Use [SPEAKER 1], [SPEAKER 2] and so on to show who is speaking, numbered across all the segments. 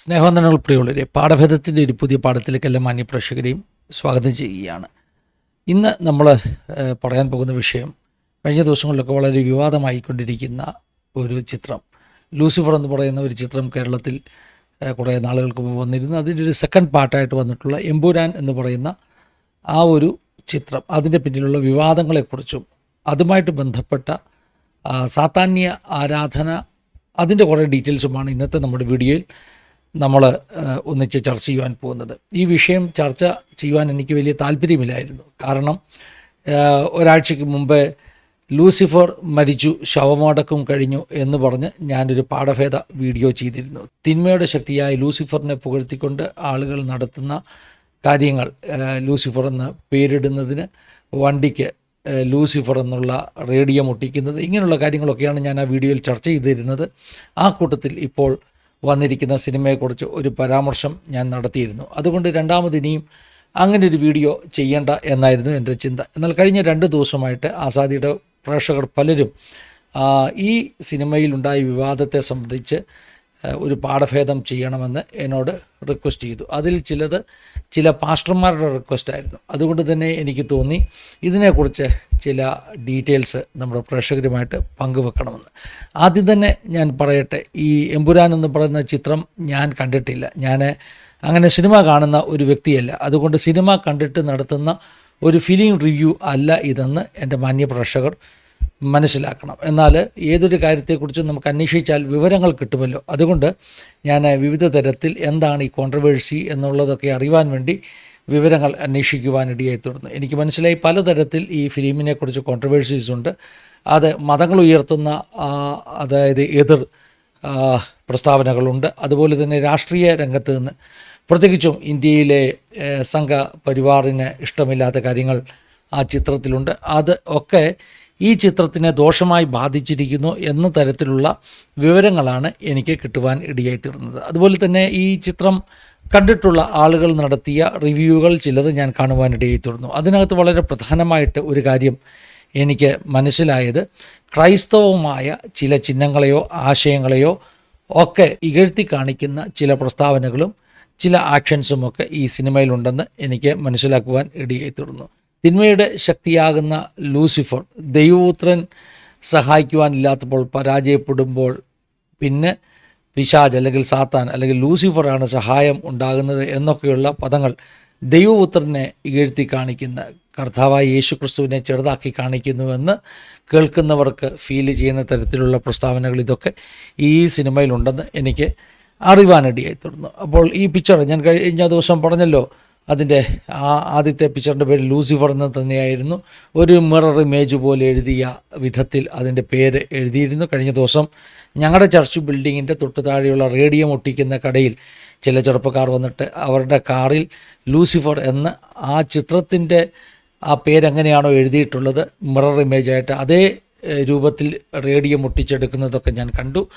[SPEAKER 1] സ്നേഹവന്ദനങ്ങൾ ഉൾപ്പെടെയുള്ളവരെ പാഠഭേദത്തിന്റെ ഒരു പുതിയ പാഠത്തിലേക്ക് എല്ലാ മാന്യപ്രേക്ഷകരെയും സ്വാഗതം ചെയ്യുകയാണ്. ഇന്ന് നമ്മൾ പറയാൻ പോകുന്ന വിഷയം കഴിഞ്ഞ ദിവസങ്ങളിലൊക്കെ വളരെ വിവാദമായിക്കൊണ്ടിരിക്കുന്ന ഒരു ചിത്രം. ലൂസിഫർ എന്ന് പറയുന്ന ഒരു ചിത്രം കേരളത്തിൽ കുറേ നാളുകൾക്ക് മുമ്പ് വന്നിരുന്നു. അതിന്റെ ഒരു സെക്കൻഡ് പാർട്ടായിട്ട് വന്നിട്ടുള്ള എമ്പുരാൻ എന്ന് പറയുന്ന ആ ഒരു ചിത്രം. അതിന്റെ പിന്നിലുള്ള വിവാദങ്ങളെക്കുറിച്ചും അതുമായിട്ട് ബന്ധപ്പെട്ട സാത്താന്യ ആരാധന അതിന്റെ കുറേ ഡീറ്റെയിൽസുമാണ് ഇന്നത്തെ നമ്മുടെ വീഡിയോയിൽ നമ്മൾ ഒന്നിച്ച് ചർച്ച ചെയ്യുവാൻ പോകുന്നത്. ഈ വിഷയം ചർച്ച ചെയ്യുവാൻ എനിക്ക് വലിയ താല്പര്യമില്ലായിരുന്നു. കാരണം ഒരാഴ്ചയ്ക്ക് മുമ്പ് ലൂസിഫർ മരിച്ചു ശവമടക്കം കഴിഞ്ഞു എന്ന് പറഞ്ഞ് ഞാനൊരു പാഠഭേദ വീഡിയോ ചെയ്തിരുന്നു. തിന്മയുടെ ശക്തിയായ ലൂസിഫറിനെ പുകഴ്ത്തിക്കൊണ്ട് ആളുകൾ നടത്തുന്ന കാര്യങ്ങൾ ലൂസിഫർ എന്ന് പേരിടുന്നതിന് വണ്ടിക്ക് ലൂസിഫർ എന്നുള്ള റേഡിയോ മുട്ടിക്കുന്നത് ഇങ്ങനെയുള്ള കാര്യങ്ങളൊക്കെയാണ് ഞാൻ ആ വീഡിയോയിൽ ചർച്ച ചെയ്തിരുന്നത്. ആ കൂട്ടത്തിൽ ഇപ്പോൾ വന്നിരിക്കുന്ന സിനിമയെക്കുറിച്ച് ഒരു പരാമർശം ഞാൻ നടത്തിയിരുന്നു. അതുകൊണ്ട് രണ്ടാമത് ഇനിയും അങ്ങനെ ഒരു വീഡിയോ ചെയ്യേണ്ട എന്നായിരുന്നു എന്റെ ചിന്ത. എന്നാൽ കഴിഞ്ഞ രണ്ട് ദിവസമായിട്ട് ആസാദിയുടെ പ്രേക്ഷകർ പലരും ഈ സിനിമയിലുണ്ടായ വിവാദത്തെ സംബന്ധിച്ച് ഒരു പാഠഭേദം ചെയ്യണമെന്ന് എന്നോട് റിക്വസ്റ്റ് ചെയ്തു. അതിൽ ചിലത് ചില പാസ്റ്റർമാരുടെ റിക്വസ്റ്റ് ആയിരുന്നു. അതുകൊണ്ട് തന്നെ എനിക്ക് തോന്നി ഇതിനെക്കുറിച്ച് ചില ഡീറ്റെയിൽസ് നമ്മുടെ പ്രേക്ഷകരുമായിട്ട് പങ്കുവെക്കണമെന്ന്. ആദ്യം തന്നെ ഞാൻ പറയട്ടെ ഈ എമ്പുരാൻ എന്ന് പറയുന്ന ചിത്രം ഞാൻ കണ്ടിട്ടില്ല. ഞാൻ അങ്ങനെ സിനിമ കാണുന്ന ഒരു വ്യക്തിയല്ല. അതുകൊണ്ട് സിനിമ കണ്ടിട്ട് നടത്തുന്ന ഒരു ഫിലിം റിവ്യൂ അല്ല ഇതെന്ന് എന്റെ മാന്യ പ്രേക്ഷകർ മനസ്സിലാക്കണം. എന്നാൽ ഏതൊരു കാര്യത്തെക്കുറിച്ചും നമുക്ക് അന്വേഷിച്ചാൽ വിവരങ്ങൾ കിട്ടുമല്ലോ. അതുകൊണ്ട് ഞാൻ വിവിധ തരത്തിൽ എന്താണ് ഈ കോൺട്രവേഴ്സി എന്നുള്ളതൊക്കെ അറിയാൻ വേണ്ടി വിവരങ്ങൾ അന്വേഷിക്കുവാനിടയായി തുടർന്നു. എനിക്ക് മനസ്സിലായി പലതരത്തിൽ ഈ ഫിലിമിനെക്കുറിച്ച് കോൺട്രവേഴ്സീസ് ഉണ്ട്. അത് മതങ്ങൾ ഉയർത്തുന്ന അതായത് എതിർ പ്രസ്താവനകളുണ്ട്. അതുപോലെ തന്നെ രാഷ്ട്രീയ രംഗത്ത് നിന്ന് പ്രത്യേകിച്ചും ഇന്ത്യയിലെ സംഘപരിവാറിന് സംഘ പരിവാറിന് ഇഷ്ടമില്ലാത്ത കാര്യങ്ങൾ ആ ചിത്രത്തിലുണ്ട്. അത് ഒക്കെ ഈ ചിത്രത്തിനെ ദോഷമായി ബാധിച്ചിരിക്കുന്നു എന്ന തരത്തിലുള്ള വിവരങ്ങളാണ് എനിക്ക് കിട്ടുവാൻ ഇടയായി തീർന്നത് അതുപോലെ തന്നെ ഈ ചിത്രം കണ്ടിട്ടുള്ള ആളുകൾ നടത്തിയ റിവ്യൂകൾ ചിലത് ഞാൻ കാണുവാനിടയായി തീർന്നു അതിനകത്ത് വളരെ പ്രധാനമായിട്ട് ഒരു കാര്യം എനിക്ക് മനസ്സിലായത് ക്രൈസ്തവമായ ചില ചിഹ്നങ്ങളെയോ ആശയങ്ങളെയോ ഒക്കെ ഇകഴ്ത്തി കാണിക്കുന്ന ചില പ്രസ്താവനകളും ചില ആക്ഷൻസുമൊക്കെ ഈ സിനിമയിലുണ്ടെന്ന് എനിക്ക് മനസ്സിലാക്കുവാൻ ഇടയായി തീർന്നു തിന്മയുടെ ശക്തിയാകുന്ന ലൂസിഫർ ദൈവപുത്രൻ സഹായിക്കുവാനില്ലാത്തപ്പോൾ പരാജയപ്പെടുമ്പോൾ പിന്നെ പിശാജ് അല്ലെങ്കിൽ സാത്താൻ അല്ലെങ്കിൽ ലൂസിഫറാണ് സഹായം ഉണ്ടാകുന്നത് എന്നൊക്കെയുള്ള പദങ്ങൾ ദൈവപുത്രനെ ഇകഴ്ത്തി കാണിക്കുന്ന കർത്താവായ യേശു ക്രിസ്തുവിനെ ചെറുതാക്കി കാണിക്കുന്നുവെന്ന് കേൾക്കുന്നവർക്ക് ഫീൽ ചെയ്യുന്ന തരത്തിലുള്ള പ്രസ്താവനകൾ ഇതൊക്കെ ഈ സിനിമയിലുണ്ടെന്ന് എനിക്ക് അറിവാനിടയായി തീർന്നു. അപ്പോൾ ഈ പിക്ചർ ഞാൻ കഴിഞ്ഞ ദിവസം പറഞ്ഞല്ലോ അതിന്റെ ആ ആദ്യത്തെ പിക്ചറിന്റെ പേര് ലൂസിഫർ എന്ന് തന്നെയായിരുന്നു. ഒരു മിറർ ഇമേജ് പോലെ എഴുതിയ വിധത്തിൽ അതിന്റെ പേര് എഴുതിയിരുന്നു. കഴിഞ്ഞ ദിവസം ഞങ്ങളുടെ ചർച്ച് ബിൽഡിങ്ങിന്റെ തൊട്ട് താഴെയുള്ള റേഡിയം ഒട്ടിക്കുന്ന കടയിൽ ചില ചെറുപ്പക്കാർ വന്നിട്ട് അവരുടെ കാറിൽ ലൂസിഫർ എന്ന് ആ ചിത്രത്തിന്റെ ആ പേരെങ്ങനെയാണോ എഴുതിയിട്ടുള്ളത് മിറർ ഇമേജായിട്ട് അതേ രൂപത്തിൽ റേഡിയം മുട്ടിച്ചെടുക്കുന്നതൊക്കെ ഞാൻ കണ്ടു.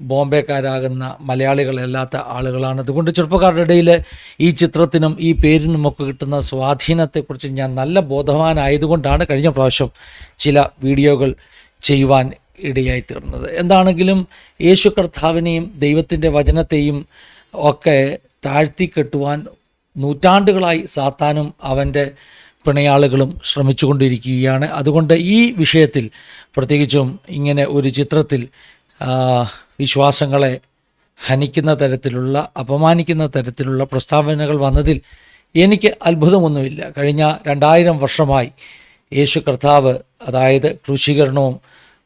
[SPEAKER 1] ബോംബെക്കാരാകുന്ന മലയാളികളല്ലാത്ത ആളുകളാണ്. അതുകൊണ്ട് ചെറുപ്പക്കാരുടെ ഇടയിൽ ഈ ചിത്രത്തിനും ഈ പേരിനും ഒക്കെ കിട്ടുന്ന സ്വാധീനത്തെക്കുറിച്ച് ഞാൻ നല്ല ബോധവാനായതുകൊണ്ടാണ് കഴിഞ്ഞ പ്രാവശ്യം ചില വീഡിയോകൾ ചെയ്യുവാൻ ഇടയായി തീർന്നത്. എന്താണെങ്കിലും യേശു കർത്താവിനെയും ദൈവത്തിന്റെ വചനത്തെയും ഒക്കെ താഴ്ത്തിക്കെട്ടുവാൻ നൂറ്റാണ്ടുകളായി സാത്താനും അവന്റെ പിണയാളുകളും ശ്രമിച്ചുകൊണ്ടിരിക്കുകയാണ്. അതുകൊണ്ട് ഈ വിഷയത്തിൽ പ്രത്യേകിച്ചും ഇങ്ങനെ ഒരു ചിത്രത്തിൽ വിശ്വാസങ്ങളെ ഹനിക്കുന്ന തരത്തിലുള്ള അപമാനിക്കുന്ന തരത്തിലുള്ള പ്രസ്താവനകൾ വന്നതിൽ എനിക്ക് അത്ഭുതമൊന്നുമില്ല. കഴിഞ്ഞ രണ്ടായിരം വർഷമായി യേശു കർത്താവ് അതായത് ക്രൂശീകരണവും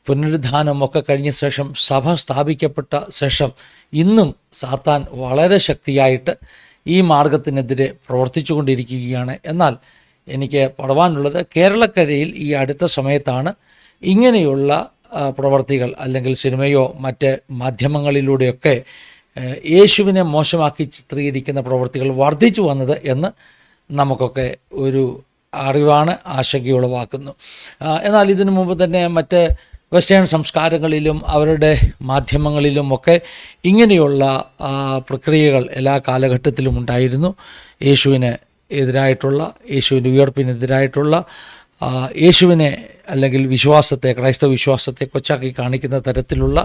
[SPEAKER 1] പുനരുദ്ധാനവും ഒക്കെ കഴിഞ്ഞ ശേഷം സഭ സ്ഥാപിക്കപ്പെട്ട ശേഷം ഇന്നും സാത്താൻ വളരെ ശക്തിയായിട്ട് ഈ മാർഗത്തിനെതിരെ പ്രവർത്തിച്ചുകൊണ്ടിരിക്കുകയാണ്. എന്നാൽ എനിക്ക് പടവാനുള്ളത് കേരളക്കരയിൽ ഈ അടുത്ത സമയത്താണ് ഇങ്ങനെയുള്ള പ്രവർത്തികൾ അല്ലെങ്കിൽ സിനിമയോ മറ്റ് മാധ്യമങ്ങളിലൂടെയൊക്കെ യേശുവിനെ മോശമാക്കി ചിത്രീകരിക്കുന്ന പ്രവർത്തികൾ വർദ്ധിച്ചു വന്നത് എന്ന് നമുക്കൊക്കെ ഒരു അറിവാണ് ആശങ്കയുളവാക്കുന്നു. എന്നാൽ ഇതിനു മുമ്പ് തന്നെ മറ്റ് വെസ്റ്റേൺ സംസ്കാരങ്ങളിലും അവരുടെ മാധ്യമങ്ങളിലും ഒക്കെ ഇങ്ങനെയുള്ള പ്രക്രിയകൾ എല്ലാ കാലഘട്ടത്തിലും ഉണ്ടായിരുന്നു. യേശുവിന് എതിരായിട്ടുള്ള യേശുവിന്റെ ഉയർപ്പിനെതിരായിട്ടുള്ള യേശുവിനെ അല്ലെങ്കിൽ വിശ്വാസത്തെ ക്രൈസ്തവ വിശ്വാസത്തെ കൊച്ചാക്കി കാണിക്കുന്ന തരത്തിലുള്ള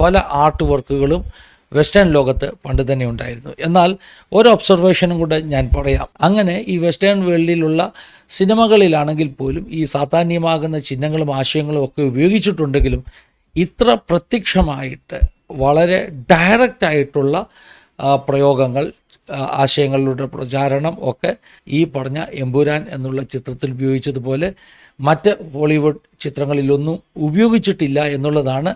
[SPEAKER 1] പല ആർട്ട് വർക്കുകളും വെസ്റ്റേൺ ലോകത്ത് പണ്ട് തന്നെ ഉണ്ടായിരുന്നു. എന്നാൽ ഒരു ഒബ്സർവേഷനും കൂടെ ഞാൻ പറയാം. അങ്ങനെ ഈ വെസ്റ്റേൺ വേൾഡിലുള്ള സിനിമകളിലാണെങ്കിൽ പോലും ഈ സാധാന്യമാകുന്ന ചിഹ്നങ്ങളും ആശയങ്ങളും ഒക്കെ ഉപയോഗിച്ചിട്ടുണ്ടെങ്കിലും ഇത്ര പ്രത്യക്ഷമായിട്ട് വളരെ ഡയറക്റ്റായിട്ടുള്ള പ്രയോഗങ്ങൾ ആശയങ്ങളുടെ പ്രചാരണം ഒക്കെ ഈ പറഞ്ഞ എമ്പുരാൻ എന്നുള്ള ചിത്രത്തിൽ ഉപയോഗിച്ചതുപോലെ മറ്റ് ബോളിവുഡ് ചിത്രങ്ങളിലൊന്നും ഉപയോഗിച്ചിട്ടില്ല എന്നുള്ളതാണ്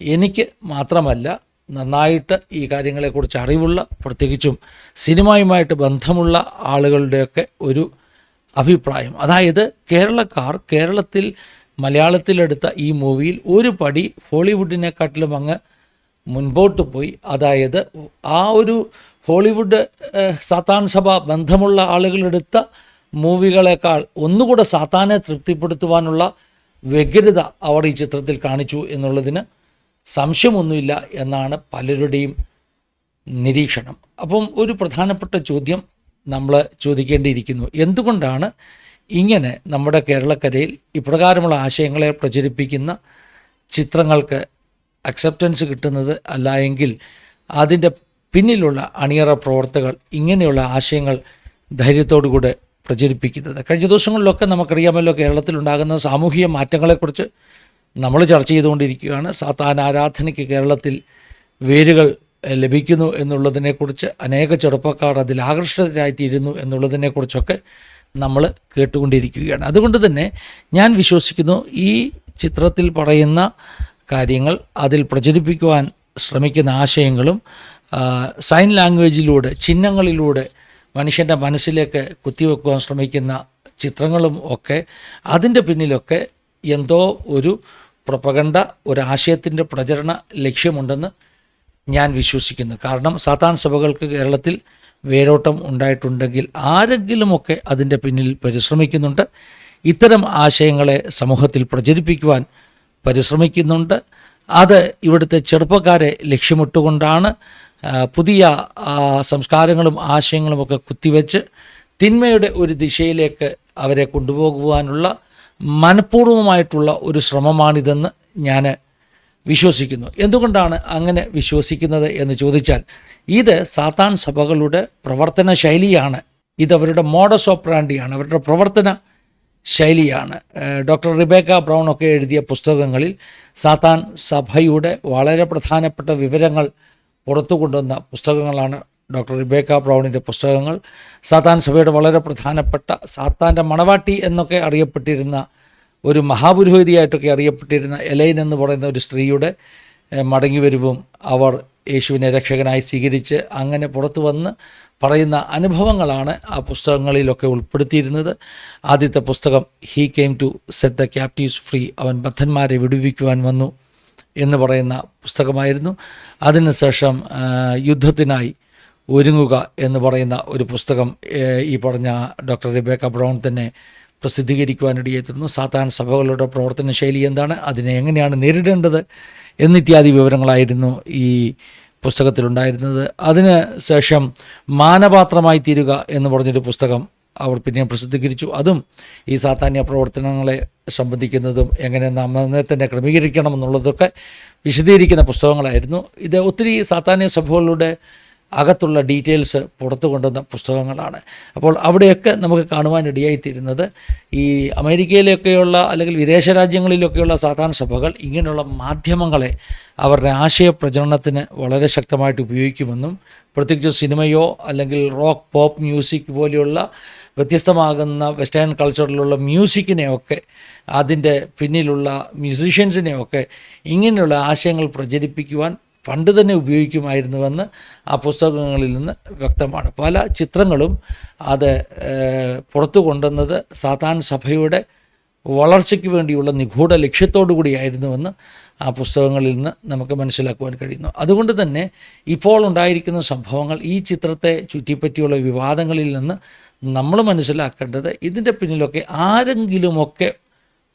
[SPEAKER 1] എനിക്ക് മാത്രമല്ല നന്നായിട്ട് ഈ കാര്യങ്ങളെക്കുറിച്ച് അറിവുള്ള പ്രത്യേകിച്ചും സിനിമയുമായിട്ട് ബന്ധമുള്ള ആളുകളുടെയൊക്കെ ഒരു അഭിപ്രായം. അതായത് കേരളക്കാർ കേരളത്തിൽ മലയാളത്തിലെടുത്ത ഈ മൂവിയിൽ ഒരു പടി ഹോളിവുഡിനെക്കാട്ടിലും അങ്ങ് മുൻപോട്ട് പോയി. അതായത് ആ ഒരു ഹോളിവുഡ് സാത്താൻ സഭ ബന്ധമുള്ള ആളുകളെടുത്ത മൂവികളേക്കാൾ ഒന്നുകൂടെ സാത്താനെ തൃപ്തിപ്പെടുത്തുവാനുള്ള വ്യഗ്രത അവർ ഈ ചിത്രത്തിൽ കാണിച്ചു എന്നുള്ളതിന് സംശയമൊന്നുമില്ല എന്നാണ് പലരുടെയും നിരീക്ഷണം. അപ്പം ഒരു പ്രധാനപ്പെട്ട ചോദ്യം നമ്മൾ ചോദിക്കേണ്ടിയിരിക്കുന്നു. എന്തുകൊണ്ടാണ് ഇങ്ങനെ നമ്മുടെ കേരളക്കരയിൽ ഇപ്രകാരമുള്ള ആശയങ്ങളെ പ്രചരിപ്പിക്കുന്ന ചിത്രങ്ങൾക്ക് അക്സെപ്റ്റൻസ് കിട്ടുന്നത്? അല്ല എങ്കിൽ അതിന്റെ പിന്നിലുള്ള അണിയറ പ്രവർത്തകൾ ഇങ്ങനെയുള്ള ആശയങ്ങൾ ധൈര്യത്തോടുകൂടെ പ്രചരിപ്പിക്കുന്നത്. കഴിഞ്ഞ ദിവസങ്ങളിലൊക്കെ നമുക്കറിയാമല്ലോ കേരളത്തിലുണ്ടാകുന്ന സാമൂഹിക മാറ്റങ്ങളെക്കുറിച്ച് നമ്മൾ ചർച്ച ചെയ്തുകൊണ്ടിരിക്കുകയാണ്. സാത്താൻ ആരാധനയ്ക്ക് കേരളത്തിൽ വേരുകൾ ലഭിക്കുന്നു എന്നുള്ളതിനെക്കുറിച്ച് അനേക ചെറുപ്പക്കാർ അതിൽ ആകർഷിതരായിത്തീരുന്നു എന്നുള്ളതിനെക്കുറിച്ചൊക്കെ നമ്മൾ കേട്ടുകൊണ്ടിരിക്കുകയാണ്. അതുകൊണ്ട് തന്നെ ഞാൻ വിശ്വസിക്കുന്നു ഈ ചിത്രത്തിൽ പറയുന്ന കാര്യങ്ങൾ അതിൽ പ്രചരിപ്പിക്കുവാൻ ശ്രമിക്കുന്ന ആശയങ്ങളും സൈൻ ലാംഗ്വേജിലൂടെ ചിഹ്നങ്ങളിലൂടെ മനുഷ്യന്റെ മനസ്സിലേക്ക് കുത്തിവെക്കുവാൻ ശ്രമിക്കുന്ന ചിത്രങ്ങളും ഒക്കെ അതിന്റെ പിന്നിലൊക്കെ എന്തോ ഒരു പ്രൊപ്പകണ്ട ഒരാശയത്തിന്റെ പ്രചരണ ലക്ഷ്യമുണ്ടെന്ന് ഞാൻ വിശ്വസിക്കുന്നു. കാരണം സാത്താൻ സഭകൾക്ക് കേരളത്തിൽ വേരോട്ടം ഉണ്ടായിട്ടുണ്ടെങ്കിൽ ആരെങ്കിലുമൊക്കെ അതിന്റെ പിന്നിൽ പരിശ്രമിക്കുന്നുണ്ട്. ഇത്തരം ആശയങ്ങളെ സമൂഹത്തിൽ പ്രചരിപ്പിക്കുവാൻ പരിശ്രമിക്കുന്നുണ്ട്. അത് ഇവിടുത്തെ ചെറുപ്പക്കാരെ ലക്ഷ്യമിട്ടുകൊണ്ടാണ് പുതിയ സംസ്കാരങ്ങളും ആശയങ്ങളുമൊക്കെ കുത്തിവെച്ച് തിന്മയുടെ ഒരു ദിശയിലേക്ക് അവരെ കൊണ്ടുപോകുവാനുള്ള മനഃപൂർവമായിട്ടുള്ള ഒരു ശ്രമമാണിതെന്ന് ഞാൻ വിശ്വസിക്കുന്നു. എന്തുകൊണ്ടാണ് അങ്ങനെ വിശ്വസിക്കുന്നത് എന്ന് ചോദിച്ചാൽ ഇത് സാത്താൻ സഭകളുടെ പ്രവർത്തന ശൈലിയാണ്. ഇതവരുടെ മോഡസ് ഓപ്പറാൻഡിയാണ് അവരുടെ പ്രവർത്തന ശൈലിയാണ്. ഡോക്ടർ റിബേക്ക ബ്രൗൺ ഒക്കെ എഴുതിയ പുസ്തകങ്ങളിൽ സാത്താൻ സഭയുടെ വളരെ പ്രധാനപ്പെട്ട വിവരങ്ങൾ പുറത്തു കൊണ്ടുവന്ന പുസ്തകങ്ങളാണ് ഡോക്ടർ റിബേക്ക ബ്രൗണിന്റെ പുസ്തകങ്ങൾ. സാത്താൻ സഭയുടെ വളരെ പ്രധാനപ്പെട്ട സാത്താന്റെ മണവാട്ടി എന്നൊക്കെ അറിയപ്പെട്ടിരുന്ന ഒരു മഹാപുരോഹിതിയായിട്ടൊക്കെ അറിയപ്പെട്ടിരുന്ന എലൈൻ എന്ന് പറയുന്ന ഒരു സ്ത്രീയുടെ മടങ്ങിവരുവും അവർ യേശുവിനെ രക്ഷകനായി സ്വീകരിച്ച് അങ്ങനെ പുറത്തു വന്ന് പറയുന്ന അനുഭവങ്ങളാണ് ആ പുസ്തകങ്ങളിലൊക്കെ ഉൾപ്പെടുത്തിയിരുന്നത്. ആദ്യത്തെ പുസ്തകം he came to set the captives free അവൻ ബദ്ധന്മാരെ വിടുവിക്കുവാൻ വന്നു. എന്ന് പറയുന്ന പുസ്തകമായിരുന്നു. അതിനുശേഷം യുദ്ധത്തിനായി ഒരുങ്ങുക എന്ന് പറയുന്ന ഒരു പുസ്തകം ഈ പറഞ്ഞ ഡോക്ടർ റിബേക്ക ബ്രൗൺ തന്നെ പ്രസിദ്ധീകരിക്കുവാനിടയായിത്തീർന്നു സാധാരണ സഭകളുടെ പ്രവർത്തന ശൈലി എന്താണ് അതിനെ എങ്ങനെയാണ് നേരിടേണ്ടത് എന്നിത്യാദി വിവരങ്ങളായിരുന്നു ഈ പുസ്തകത്തിലുണ്ടായിരുന്നത്. അതിന് ശേഷം മാനപാത്രമായി തീരുക എന്ന് പറഞ്ഞൊരു പുസ്തകം അവർ പിന്നെ പ്രസിദ്ധീകരിച്ചു. അതും ഈ സാധാന്യ പ്രവർത്തനങ്ങളെ സംബന്ധിക്കുന്നതും എങ്ങനെ നമ്മെ തന്നെ ക്രമീകരിക്കണം എന്നുള്ളതൊക്കെ വിശദീകരിക്കുന്ന പുസ്തകങ്ങളായിരുന്നു. ഇത് ഒത്തിരി സാധാന്യ സഭകളുടെ അകത്തുള്ള ഡീറ്റെയിൽസ് പുറത്തു കൊണ്ടുവന്ന പുസ്തകങ്ങളാണ്. അപ്പോൾ അവിടെയൊക്കെ നമുക്ക് കാണുവാനിടയായിത്തീരുന്നത് ഈ അമേരിക്കയിലൊക്കെയുള്ള അല്ലെങ്കിൽ വിദേശ രാജ്യങ്ങളിലൊക്കെയുള്ള സാധാരണ സഭകൾ ഇങ്ങനെയുള്ള മാധ്യമങ്ങളെ അവരുടെ ആശയ പ്രചരണത്തിന് വളരെ ശക്തമായിട്ട് ഉപയോഗിക്കുമെന്നും പ്രത്യേകിച്ച് സിനിമയോ അല്ലെങ്കിൽ റോക്ക് പോപ്പ് മ്യൂസിക് പോലെയുള്ള വ്യത്യസ്തമാകുന്ന വെസ്റ്റേൺ കൾച്ചറിലുള്ള മ്യൂസിക്കിനെയൊക്കെ അതിന്റെ പിന്നിലുള്ള മ്യൂസീഷ്യൻസിനെയൊക്കെ ഇങ്ങനെയുള്ള ആശയങ്ങൾ പ്രചരിപ്പിക്കുവാൻ പണ്ട് തന്നെ ഉപയോഗിക്കുമായിരുന്നുവെന്ന് ആ പുസ്തകങ്ങളിൽ നിന്ന് വ്യക്തമാണ്. പല ചിത്രങ്ങളും അത് പുറത്തു കൊണ്ടുവന്നത് സാത്താൻ സഭയുടെ വളർച്ചയ്ക്ക് വേണ്ടിയുള്ള നിഗൂഢ ലക്ഷ്യത്തോടു കൂടിയായിരുന്നുവെന്ന് ആ പുസ്തകങ്ങളിൽ നിന്ന് നമുക്ക് മനസ്സിലാക്കുവാൻ കഴിയുന്നു. അതുകൊണ്ട് തന്നെ ഇപ്പോൾ ഉണ്ടായിരിക്കുന്ന സംഭവങ്ങൾ ഈ ചിത്രത്തെ ചുറ്റിപ്പറ്റിയുള്ള വിവാദങ്ങളിൽ നിന്ന് നമ്മൾ മനസ്സിലാക്കേണ്ടത് ഇതിന്റെ പിന്നിലൊക്കെ ആരെങ്കിലുമൊക്കെ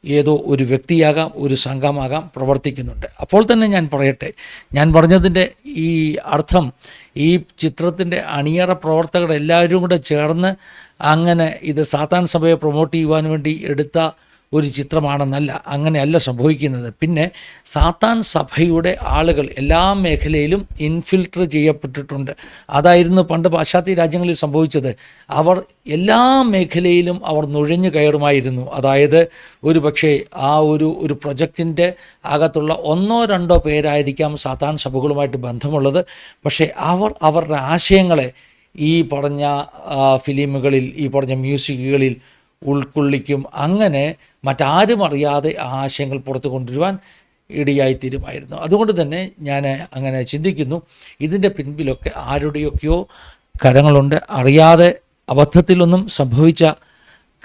[SPEAKER 1] ഏതോ ഒരു വ്യക്തിയാകാം ഒരു സംഘമാകാം പ്രവർത്തിക്കുന്നുണ്ട്. അപ്പോൾ തന്നെ ഞാൻ പറയട്ടെ ഞാൻ പറഞ്ഞതിന്റെ ഈ അർത്ഥം ഈ ചിത്രത്തിന്റെ അണിയറ പ്രവർത്തകർ എല്ലാവരും കൂടെ ചേർന്ന് അങ്ങനെ ഇത് സാത്താൻ സഭയെ പ്രൊമോട്ട് ചെയ്യുവാൻ വേണ്ടി എടുത്ത ഒരു ചിത്രമാണെന്നല്ല അങ്ങനെയല്ല സംഭവിക്കുന്നത്. പിന്നെ സാത്താൻ സഭയുടെ ആളുകൾ എല്ലാ മേഖലയിലും ഇൻഫിൽട്ടർ ചെയ്യപ്പെട്ടിട്ടുണ്ട്. അതായിരുന്നു പണ്ട് പാശ്ചാത്യ രാജ്യങ്ങളിൽ സംഭവിച്ചത്. അവർ എല്ലാ മേഖലയിലും അവർ നുഴഞ്ഞു കയറുമായിരുന്നു. അതായത് ഒരു പക്ഷേ ആ ഒരു ഒരു പ്രൊജക്റ്റിന്റെ അകത്തുള്ള ഒന്നോ രണ്ടോ പേരായിരിക്കാം സാത്താൻ സഭകളുമായിട്ട് ബന്ധമുള്ളത്. പക്ഷേ അവർ അവരുടെ ആശയങ്ങളെ ഈ പറഞ്ഞ ഫിലിമുകളിൽ ഈ പറഞ്ഞ മ്യൂസിക്കുകളിൽ ഉൾക്കൊള്ളിക്കും. അങ്ങനെ മറ്റാരും അറിയാതെ ആശയങ്ങൾ പുറത്തു കൊണ്ടുവരുവാൻ ഇടിയായിത്തീരുമായിരുന്നു അതുകൊണ്ട് തന്നെ ഞാൻ അങ്ങനെ ചിന്തിക്കുന്നു ഇതിന്റെ പിൻപിലൊക്കെ ആരുടെയൊക്കെയോ കരങ്ങളുണ്ട്. അറിയാതെ അബദ്ധത്തിലൊന്നും സംഭവിച്ച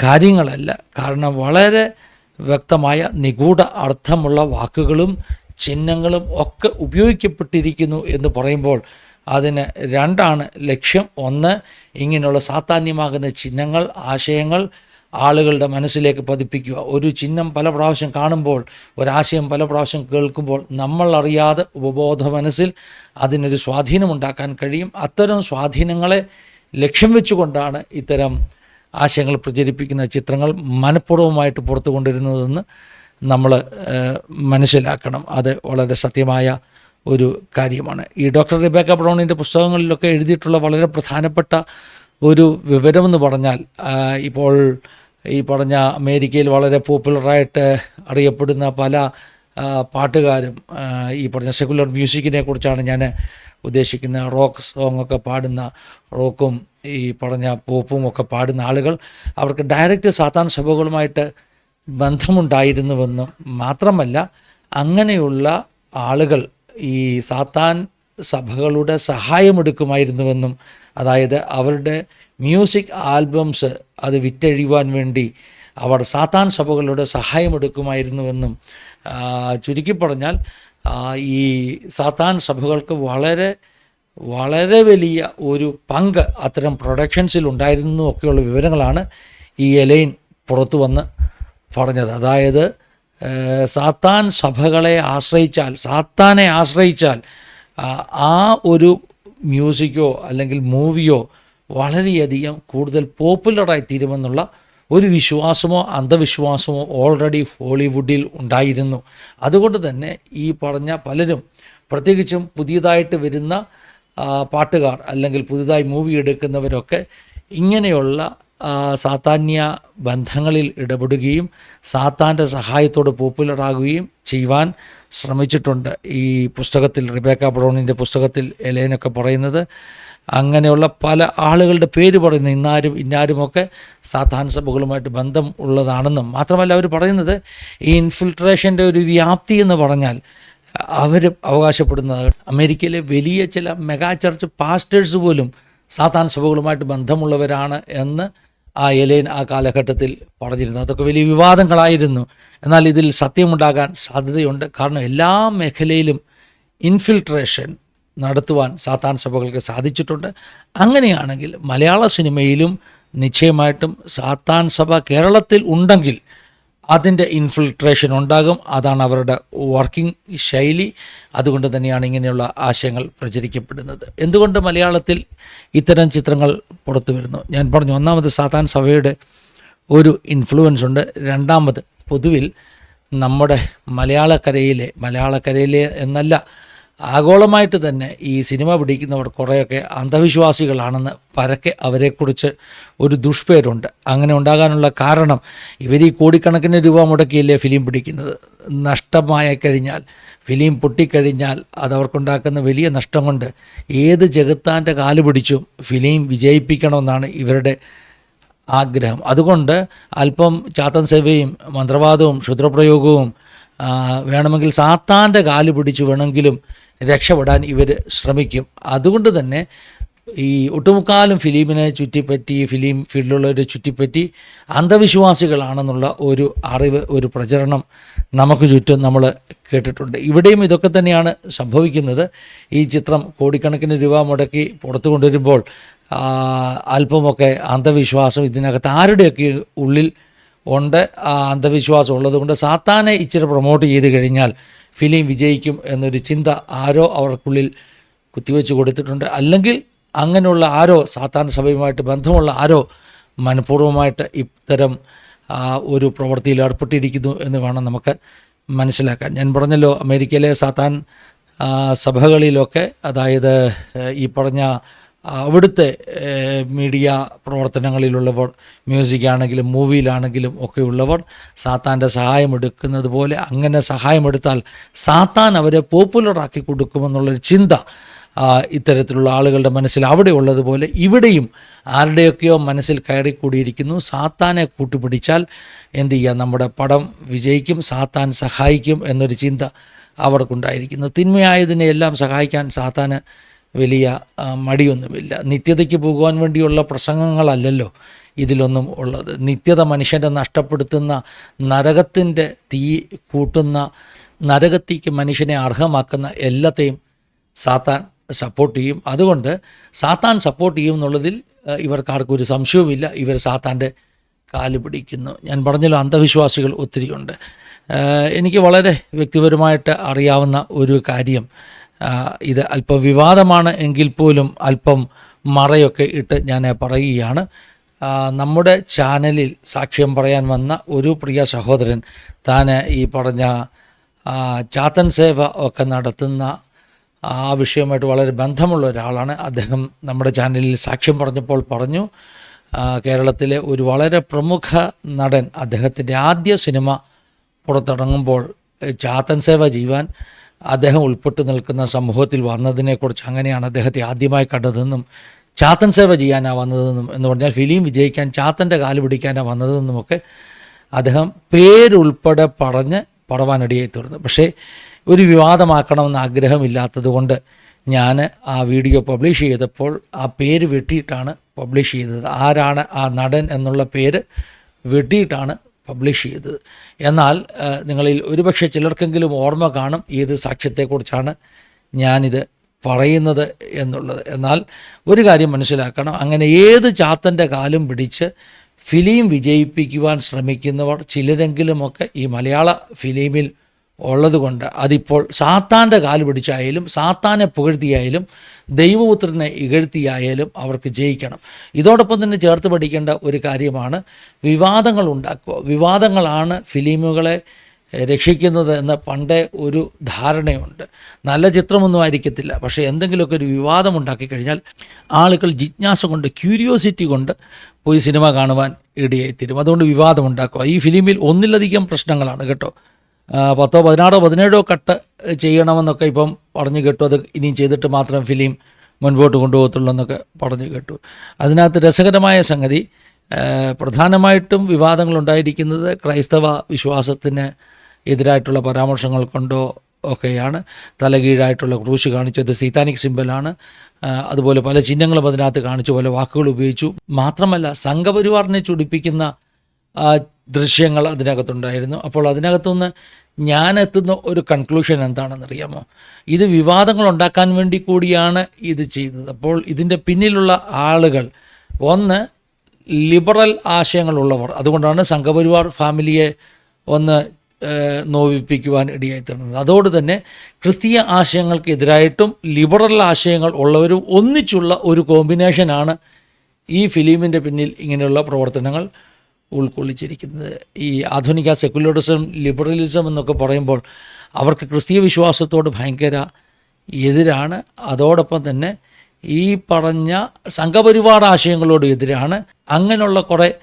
[SPEAKER 1] കാര്യങ്ങളല്ല. കാരണം വളരെ വ്യക്തമായ നിഗൂഢ അർത്ഥമുള്ള വാക്കുകളും ചിഹ്നങ്ങളും ഒക്കെ ഉപയോഗിക്കപ്പെട്ടിരിക്കുന്നു എന്ന് പറയുമ്പോൾ അതിന് രണ്ടാണ് ലക്ഷ്യം. ഒന്ന് ഇങ്ങനെയുള്ള സാധാന്യമാകുന്ന ചിഹ്നങ്ങൾ ആശയങ്ങൾ ആളുകളുടെ മനസ്സിലേക്ക് പതിപ്പിക്കുക. ഒരു ചിഹ്നം പല പ്രാവശ്യം കാണുമ്പോൾ ഒരാശയം പല പ്രാവശ്യം കേൾക്കുമ്പോൾ നമ്മൾ അറിയാതെ ഉപബോധ മനസ്സിൽ അതിനൊരു സ്വാധീനമുണ്ടാക്കാൻ കഴിയും. അത്തരം സ്വാധീനങ്ങളെ ലക്ഷ്യം വെച്ചുകൊണ്ടാണ് ഇത്തരം ആശയങ്ങൾ പ്രചരിപ്പിക്കുന്ന ചിത്രങ്ങൾ മനഃപൂർവമായിട്ട് പുറത്തു കൊണ്ടുവരുന്നതെന്ന് നമ്മൾ മനസ്സിലാക്കണം. അത് വളരെ സത്യമായ ഒരു കാര്യമാണ്. ഈ ഡോക്ടർ റിബേക്ക ബ്രൗണിന്റെ പുസ്തകങ്ങളിലൊക്കെ എഴുതിയിട്ടുള്ള വളരെ പ്രധാനപ്പെട്ട ഒരു വിവരമെന്ന് പറഞ്ഞാൽ ഇപ്പോൾ ഈ പറഞ്ഞ അമേരിക്കയിൽ വളരെ പോപ്പുലറായിട്ട് അറിയപ്പെടുന്ന പല പാട്ടുകാരും ഈ പറഞ്ഞ സെക്കുലർ മ്യൂസിക്കിനെ കുറിച്ചാണ് ഞാൻ ഉദ്ദേശിക്കുന്ന റോക്ക് സോങ് ഒക്കെ പാടുന്ന റോക്കും ഈ പറഞ്ഞ പോപ്പും ഒക്കെ പാടുന്ന ആളുകൾ. അവർക്ക് ഡയറക്റ്റ് സാത്താൻ സഭകളുമായിട്ട് ബന്ധമുണ്ടായിരുന്നുവെന്നും മാത്രമല്ല അങ്ങനെയുള്ള ആളുകൾ ഈ സാത്താൻ സഭകളുടെ സഹായമെടുക്കുമായിരുന്നുവെന്നും അതായത് അവരുടെ മ്യൂസിക് ആൽബംസ് അത് വിറ്റഴിയുവാൻ വേണ്ടി അവർ സാത്താൻ സഭകളുടെ സഹായമെടുക്കുമായിരുന്നുവെന്നും ചുരുക്കി പറഞ്ഞാൽ ഈ സാത്താൻ സഭകൾക്ക് വളരെ വളരെ വലിയ ഒരു പങ്ക് അത്തരം പ്രൊഡക്ഷൻസിൽ ഉണ്ടായിരുന്നു ഒക്കെയുള്ള വിവരങ്ങളാണ് ഈ എലൈൻ പുറത്തു വന്ന് പറഞ്ഞത്. അതായത് സാത്താൻ സഭകളെ ആശ്രയിച്ചാൽ സാത്താനെ ആശ്രയിച്ചാൽ ആ ഒരു മ്യൂസിക്കോ അല്ലെങ്കിൽ മൂവിയോ വളരെയധികം കൂടുതൽ പോപ്പുലറായി തീരുമെന്നുള്ള ഒരു വിശ്വാസമോ അന്ധവിശ്വാസമോ ഓൾറെഡി ഹോളിവുഡിൽ ഉണ്ടായിരുന്നു. അതുകൊണ്ട് തന്നെ ഈ പറഞ്ഞ പലരും പ്രത്യേകിച്ചും പുതിയതായിട്ട് വരുന്ന പാട്ടുകാർ അല്ലെങ്കിൽ പുതുതായി മൂവി എടുക്കുന്നവരൊക്കെ ഇങ്ങനെയുള്ള സാത്താന്യ ബന്ധങ്ങളിൽ ഇടപെടുകയും സാത്താന്റെ സഹായത്തോട് പോപ്പുലറാകുകയും ചെയ്യുവാൻ ശ്രമിച്ചിട്ടുണ്ട്. ഈ പുസ്തകത്തിൽ റിബേക്ക ബ്രൗണിന്റെ പുസ്തകത്തിൽ എലേനൊക്കെ പറയുന്നത് അങ്ങനെയുള്ള പല ആളുകളുടെ പേര് പറയുന്നു ഇന്നാരും ഇന്നാരുമൊക്കെ സാത്താൻ സഭകളുമായിട്ട് ബന്ധം ഉള്ളതാണെന്നും. മാത്രമല്ല അവർ പറയുന്നത് ഈ ഇൻഫിൽട്രേഷന്റെ ഒരു വ്യാപ്തി എന്ന് പറഞ്ഞാൽ അവർ അവകാശപ്പെടുന്നത് അമേരിക്കയിലെ വലിയ ചില മെഗാ ചർച്ച് പാസ്റ്റേഴ്സ് പോലും സാത്താൻ സഭകളുമായിട്ട് ബന്ധമുള്ളവരാണ് എന്ന് ആ എലേൻ ആ കാലഘട്ടത്തിൽ പറഞ്ഞിരുന്നു. അതൊക്കെ വലിയ വിവാദങ്ങളായിരുന്നു. എന്നാൽ ഇതിൽ സത്യമുണ്ടാകാൻ സാധ്യതയുണ്ട്. കാരണം എല്ലാ മേഖലയിലും ഇൻഫിൽട്രേഷൻ നടത്തുവാൻ സാത്താൻ സഭകൾക്ക് സാധിച്ചിട്ടുണ്ട്. അങ്ങനെയാണെങ്കിൽ മലയാള സിനിമയിലും നിശ്ചയമായിട്ടും സാത്താൻ സഭ കേരളത്തിൽ ഉണ്ടെങ്കിൽ അതിന്റെ ഇൻഫിൽട്രേഷൻ ഉണ്ടാകും. അതാണ് അവരുടെ വർക്കിംഗ് ശൈലി. അതുകൊണ്ട് തന്നെയാണ് ഇങ്ങനെയുള്ള ആശയങ്ങൾ പ്രചരിക്കപ്പെടുന്നത്. എന്തുകൊണ്ട് മലയാളത്തിൽ ഇത്തരം ചിത്രങ്ങൾ പുറത്തു വരുന്നു? ഞാൻ പറഞ്ഞു ഒന്നാമത് സാത്താൻ സഭയുടെ ഒരു ഇൻഫ്ലുവൻസ് ഉണ്ട്. രണ്ടാമത് പൊതുവിൽ നമ്മുടെ മലയാളക്കരയിലെ മലയാളക്കരയിലെ എന്നല്ല ആഗോളമായിട്ട് തന്നെ ഈ സിനിമ പിടിക്കുന്നവർ കുറേയൊക്കെ അന്ധവിശ്വാസികളാണെന്ന് പരക്കെ അവരെക്കുറിച്ച് ഒരു ദുഷ്പേരുണ്ട്. അങ്ങനെ ഉണ്ടാകാനുള്ള കാരണം ഇവർ ഈ കോടിക്കണക്കിന് രൂപ മുടക്കിയില്ലേ ഫിലിം പിടിക്കുന്നത്. നഷ്ടമായി കഴിഞ്ഞാൽ ഫിലിം പൊട്ടിക്കഴിഞ്ഞാൽ അതവർക്കുണ്ടാക്കുന്ന വലിയ നഷ്ടം കൊണ്ട് ഏത് ജഗത്താന്റെ കാൽ പിടിച്ചും ഫിലിം വിജയിപ്പിക്കണമെന്നാണ് ഇവരുടെ ആഗ്രഹം. അതുകൊണ്ട് അല്പം ചാത്തൻ സേവയും മന്ത്രവാദവും ക്ഷുദ്രപ്രയോഗവും വേണമെങ്കിൽ സാത്താന്റെ കാൽ പിടിച്ച് വേണമെങ്കിലും രക്ഷപ്പെടാൻ ഇവർ ശ്രമിക്കും. അതുകൊണ്ട് തന്നെ ഈ ഒട്ടുമുക്കാലും ഫിലിമിനെ ചുറ്റിപ്പറ്റി ഫിലിം ഫീൽഡിലുള്ളവരെ ചുറ്റിപ്പറ്റി അന്ധവിശ്വാസികളാണെന്നുള്ള ഒരു അറിവ് ഒരു പ്രചരണം നമുക്ക് ചുറ്റും നമ്മൾ കേട്ടിട്ടുണ്ട്. ഇവിടെയും ഇതൊക്കെ തന്നെയാണ് സംഭവിക്കുന്നത്. ഈ ചിത്രം കോടിക്കണക്കിന് രൂപ മുടക്കി പുറത്തു കൊണ്ടുവരുമ്പോൾ അല്പമൊക്കെ അന്ധവിശ്വാസം ഇതിനകത്ത് ആരുടെയൊക്കെ ഉള്ളിൽ ഉണ്ട് ആ അന്ധവിശ്വാസം ഉള്ളതുകൊണ്ട് സാത്താനെ ഇച്ചിരി പ്രൊമോട്ട് ചെയ്ത് കഴിഞ്ഞാൽ ഫിലിം വിജയിക്കും എന്നൊരു ചിന്ത ആരോ അവർക്കുള്ളിൽ കുത്തിവെച്ച് കൊടുത്തിട്ടുണ്ട്. അല്ലെങ്കിൽ അങ്ങനെയുള്ള ആരോ സാത്താൻ സഭയുമായിട്ട് ബന്ധമുള്ള ആരോ മനഃപൂർവമായിട്ട് ഇത്തരം ഒരു പ്രവൃത്തിയിൽ ഏർപ്പെട്ടിരിക്കുന്നു എന്ന് വേണം നമുക്ക് മനസ്സിലാക്കാൻ. ഞാൻ പറഞ്ഞല്ലോ അമേരിക്കയിലെ സാത്താൻ സഭകളിലൊക്കെ അതായത് ഈ പറഞ്ഞ അവിടുത്തെ മീഡിയ പ്രവർത്തനങ്ങളിലുള്ളവർ മ്യൂസിക് ആണെങ്കിലും മൂവിയിലാണെങ്കിലും ഒക്കെ ഉള്ളവർ സാത്താന്റെ സഹായം എടുക്കുന്നത് പോലെ അങ്ങനെ സഹായമെടുത്താൽ സാത്താൻ അവരെ പോപ്പുലറാക്കി കൊടുക്കുമെന്നുള്ളൊരു ചിന്ത ഇത്തരത്തിലുള്ള ആളുകളുടെ മനസ്സിൽ അവിടെ ഉള്ളതുപോലെ ഇവിടെയും ആരുടെയൊക്കെയോ മനസ്സിൽ കയറി കൂടിയിരിക്കുന്നു സാത്താനെ കൂട്ടുപിടിച്ചാൽ എന്ത് ചെയ്യുക നമ്മുടെ പടം വിജയിക്കും സാത്താൻ സഹായിക്കും എന്നൊരു ചിന്ത അവർക്കുണ്ടായിരിക്കുന്നു. തിന്മയായതിനെ എല്ലാം സഹായിക്കാൻ സാത്താന് വലിയ മടിയൊന്നുമില്ല. നിത്യതയ്ക്ക് പോകുവാൻ വേണ്ടിയുള്ള പ്രസംഗങ്ങളല്ലല്ലോ ഇതിലൊന്നും ഉള്ളത്. നിത്യത മനുഷ്യന്റെ നഷ്ടപ്പെടുത്തുന്ന നരകത്തിന്റെ തീ കൂട്ടുന്ന നരകത്തിക്ക് മനുഷ്യനെ അർഹമാക്കുന്ന എല്ലാത്തെയും സാത്താൻ സപ്പോർട്ട് ചെയ്യും. അതുകൊണ്ട് സാത്താൻ സപ്പോർട്ട് ചെയ്യും എന്നുള്ളതിൽ ഇവർക്ക് ഇവർക്കാർക്കും ഒരു സംശയവുമില്ല. ഇവർ സാത്താന്റെ കാൽ പിടിക്കുന്നു. ഞാൻ പറഞ്ഞല്ലോ അന്ധവിശ്വാസികൾ ഒത്തിരിയുണ്ട്. എനിക്ക് വളരെ വ്യക്തിപരമായിട്ട് അറിയാവുന്ന ഒരു കാര്യം ഇത് അല്പം വിവാദമാണ് എങ്കിൽ പോലും അല്പം മറയൊക്കെ ഇട്ട് ഞാൻ പറയുകയാണ്. നമ്മുടെ ചാനലിൽ സാക്ഷ്യം പറയാൻ വന്ന ഒരു പ്രിയ സഹോദരൻ താൻ ഈ പറഞ്ഞ ചാത്തൻ സേവ ഒക്കെ നടത്തുന്ന ആ വിഷയവുമായിട്ട് വളരെ ബന്ധമുള്ള ഒരാളാണ്. അദ്ദേഹം നമ്മുടെ ചാനലിൽ സാക്ഷ്യം പറഞ്ഞപ്പോൾ പറഞ്ഞു കേരളത്തിലെ ഒരു വളരെ പ്രമുഖ നടൻ അദ്ദേഹത്തിന്റെ ആദ്യ സിനിമ പുറത്തിറങ്ങുമ്പോൾ ചാത്തൻ സേവ ചെയ്യുവാൻ അദ്ദേഹം ഉൾപ്പെട്ടു നിൽക്കുന്ന സമൂഹത്തിൽ വന്നതിനെക്കുറിച്ച് അങ്ങനെയാണ് അദ്ദേഹത്തെ ആദ്യമായി കണ്ടതെന്നും ചാത്തൻ സേവ ചെയ്യാനാണ് വന്നതെന്നും എന്ന് പറഞ്ഞാൽ ഫിലിം വിജയിക്കാൻ ചാത്തന്റെ കാൽ പിടിക്കാനാണ് വന്നതെന്നുമൊക്കെ അദ്ദേഹം പേരുൾപ്പെടെ പറഞ്ഞ് പടവാനടിയായി തീർന്നു. പക്ഷേ ഒരു വിവാദമാക്കണമെന്ന് ആഗ്രഹമില്ലാത്തതുകൊണ്ട് ഞാൻ ആ വീഡിയോ പബ്ലിഷ് ചെയ്തപ്പോൾ ആ പേര് വെട്ടിയിട്ടാണ് പബ്ലിഷ് ചെയ്തത്. ആരാണ് ആ നടൻ എന്നുള്ള പേര് വെട്ടിയിട്ടാണ് പബ്ലിഷ് ചെയ്തത് എന്നാൽ നിങ്ങളിൽ ഒരുപക്ഷെ ചിലർക്കെങ്കിലും ഓർമ്മ കാണും ഏത് സാക്ഷ്യത്തെക്കുറിച്ചാണ് ഞാനിത് പറയുന്നത് എന്നുള്ളത്. എന്നാൽ ഒരു കാര്യം മനസ്സിലാക്കണം. അങ്ങനെ ഏത് ചാത്തന്റെ കാലും പിടിച്ച് ഫിലിം വിജയിപ്പിക്കുവാൻ ശ്രമിക്കുന്നവർ ചിലരെങ്കിലുമൊക്കെ ഈ മലയാള ഫിലിമിൽ ഉള്ളതുകൊണ്ട് അതിപ്പോൾ സാത്താന്റെ കാൽ പിടിച്ചായാലും സാത്താനെ പുകഴ്ത്തിയായാലും ദൈവപുത്രനെ ഇകഴ്ത്തിയായാലും അവർക്ക് ജയിക്കണം. ഇതോടൊപ്പം തന്നെ ചേർത്ത് പഠിക്കേണ്ട ഒരു കാര്യമാണ് വിവാദങ്ങൾ ഉണ്ടാക്കുക. വിവാദങ്ങളാണ് ഫിലിമുകളെ രക്ഷിക്കുന്നത് എന്ന പണ്ടേ ഒരു ധാരണയുണ്ട്. നല്ല ചിത്രമൊന്നും ആയിരിക്കത്തില്ല. പക്ഷേ എന്തെങ്കിലുമൊക്കെ ഒരു വിവാദം ഉണ്ടാക്കി കഴിഞ്ഞാൽ ആളുകൾ ജിജ്ഞാസ കൊണ്ട് ക്യൂരിയോസിറ്റി കൊണ്ട് പോയി സിനിമ കാണുവാൻ ഇടയായി തീരും അതുകൊണ്ട് വിവാദം ഉണ്ടാക്കുക. ഈ ഫിലിമിൽ ഒന്നിലധികം പ്രശ്നങ്ങളാണ് കേട്ടോ. പത്തോ പതിനാറോ പതിനേഴോ കട്ട് ചെയ്യണമെന്നൊക്കെ ഇപ്പം പറഞ്ഞു കേട്ടു. അത് ഇനിയും ചെയ്തിട്ട് മാത്രം ഫിലിം മുൻപോട്ട് കൊണ്ടുപോകത്തുള്ളൂ എന്നൊക്കെ പറഞ്ഞു കേട്ടു. അതിനകത്ത് രസകരമായ സംഗതി പ്രധാനമായിട്ടും വിവാദങ്ങൾ ഉണ്ടായിരിക്കുന്നത് ക്രൈസ്തവ വിശ്വാസത്തിന് എതിരായിട്ടുള്ള പരാമർശങ്ങൾ കൊണ്ടോ ഒക്കെയാണ്. തലകീഴായിട്ടുള്ള ക്രൂശ് കാണിച്ചു. അത് സീതാനിക് സിമ്പലാണ് അതുപോലെ പല ചിഹ്നങ്ങളും അതിനകത്ത് കാണിച്ചു. പല വാക്കുകൾ ഉപയോഗിച്ചു. മാത്രമല്ല സംഘപരിവാറിനെ ചുടിപ്പിക്കുന്ന ആ ദൃശ്യങ്ങൾ അതിനകത്തുണ്ടായിരുന്നു. അപ്പോൾ അതിനകത്തുനിന്ന് ഞാൻ എത്തുന്ന ഒരു കൺക്ലൂഷൻ എന്താണെന്നറിയാമോ? ഇത് വിവാദങ്ങൾ ഉണ്ടാക്കാൻ വേണ്ടി കൂടിയാണ് ഇത് ചെയ്തത്. അപ്പോൾ ഇതിന്റെ പിന്നിലുള്ള ആളുകൾ ഒന്ന് ലിബറൽ ആശയങ്ങളുള്ളവർ അതുകൊണ്ടാണ് സംഘപരിവാർ ഫാമിലിയെ ഒന്ന് നോവിപ്പിക്കുവാൻ ഇടയായി തീർന്നത്. അതോട് തന്നെ ക്രിസ്തീയ ആശയങ്ങൾക്കെതിരായിട്ടും ലിബറൽ ആശയങ്ങൾ ഉള്ളവരും ഒന്നിച്ചുള്ള ഒരു കോമ്പിനേഷനാണ് ഈ ഫിലിമിന്റെ പിന്നിൽ ഇങ്ങനെയുള്ള പ്രവർത്തനങ്ങൾ ഉൾക്കൊള്ളിച്ചിരിക്കുന്നത്. ഈ ആധുനിക സെക്കുലറിസം ലിബറലിസം എന്നൊക്കെ പറയുമ്പോൾ അവർക്ക് ക്രിസ്തീയ വിശ്വാസത്തോട് ഭയങ്കര എതിരാണ്. അതോടൊപ്പം തന്നെ ഈ പറഞ്ഞ സംഘപരിവാർ ആശയങ്ങളോട് എതിരാണ്. അങ്ങനെയുള്ള കുറേ